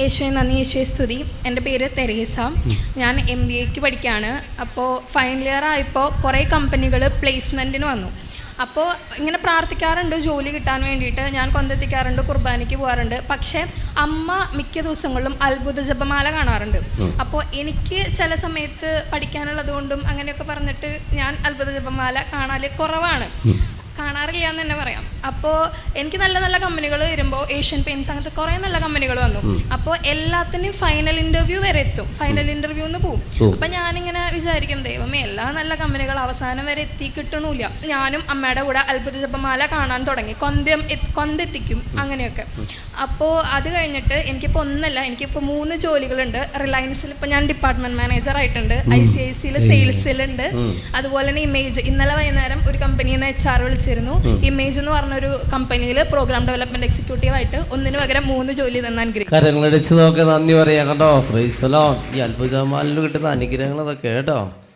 യേശുവെ നന്ദി യേശുവെ സ്തുതി. എന്റെ പേര് തെരേസ. ഞാൻ എം ബി എക്ക് പഠിക്കുകയാണ് അപ്പോൾ ഫൈനൽ ഇയർ ആയപ്പോൾ കുറേ കമ്പനികൾ പ്ലേസ്മെന്റിന് വന്നു. അപ്പോൾ ഇങ്ങനെ പ്രാർത്ഥിക്കാറുണ്ട് ജോലി കിട്ടാൻ വേണ്ടിയിട്ട്. ഞാൻ കൊന്തെത്തിക്കാറുണ്ട് കുർബാനയ്ക്ക് പോകാറുണ്ട്. പക്ഷേ അമ്മ മിക്ക ദിവസങ്ങളിലും അത്ഭുത ജപമാല കാണാറുണ്ട്. അപ്പോൾ എനിക്ക് ചില സമയത്ത് പഠിക്കാനുള്ളത് കൊണ്ടും അങ്ങനെയൊക്കെ പറഞ്ഞിട്ട് ഞാൻ അത്ഭുത ജപമാല കാണാൽ കുറവാണ്. കാണാറില്ല എന്ന് തന്നെ പറയാം. അപ്പോൾ എനിക്ക് നല്ല നല്ല കമ്പനികൾ വരുമ്പോൾ ഏഷ്യൻ പെയിൻസ് അങ്ങനത്തെ കുറേ നല്ല കമ്പനികൾ വന്നു. അപ്പോൾ എല്ലാത്തിനും ഫൈനൽ ഇന്റർവ്യൂ വരെ എത്തും. ഫൈനൽ ഇന്റർവ്യൂ എന്ന് പോവും. ഓ. അപ്പം ഞാനിങ്ങനെ വിചാരിക്കും ദൈവമേ എല്ലാ നല്ല കമ്പനികൾ അവസാനം വരെ എത്തി കിട്ടണില്ല. ഞാനും അമ്മയുടെ കൂടെ അത്ഭുത ജപമാല കാണാൻ തുടങ്ങി. കൊന്തം കൊന്തെത്തിക്കും അങ്ങനെയൊക്കെ. അപ്പോൾ അത് കഴിഞ്ഞിട്ട് എനിക്കിപ്പോൾ ഒന്നല്ല എനിക്കിപ്പോൾ മൂന്ന് ജോലികളുണ്ട്. റിലയൻസിൽ ഇപ്പോൾ ഞാൻ ഡിപ്പാർട്ട്മെന്റ് മാനേജർ ആയിട്ടുണ്ട്. ഐ സി ഐ സിയിൽ സെയിൽസിലുണ്ട് അതുപോലെ തന്നെ ഇമേജ് ഇന്നലെ വൈകുന്നേരം ഒരു കമ്പനിന്ന് നിന്ന് എച്ച് ആർ വിളിച്ചിരുന്നു. ഇമേജ് എന്ന് പറഞ്ഞൊരു കമ്പനിയിൽ പ്രോഗ്രാം ഡെവലപ്മെന്റ് എക്സിക്യൂട്ടീവ് ആയിട്ട് ഒന്നിന് പകരം മൂന്ന് ജോലി തന്നെ അനുഗ്രഹിക്കും കരങ്ങളടിച്ച് നോക്കെ നന്ദി പറയാം കേട്ടോ. ഫ്രൈസലോ ഈ അത്ഭുതമാലിന് കിട്ടുന്ന അനുഗ്രഹങ്ങൾ അതൊക്കെ കേട്ടോ.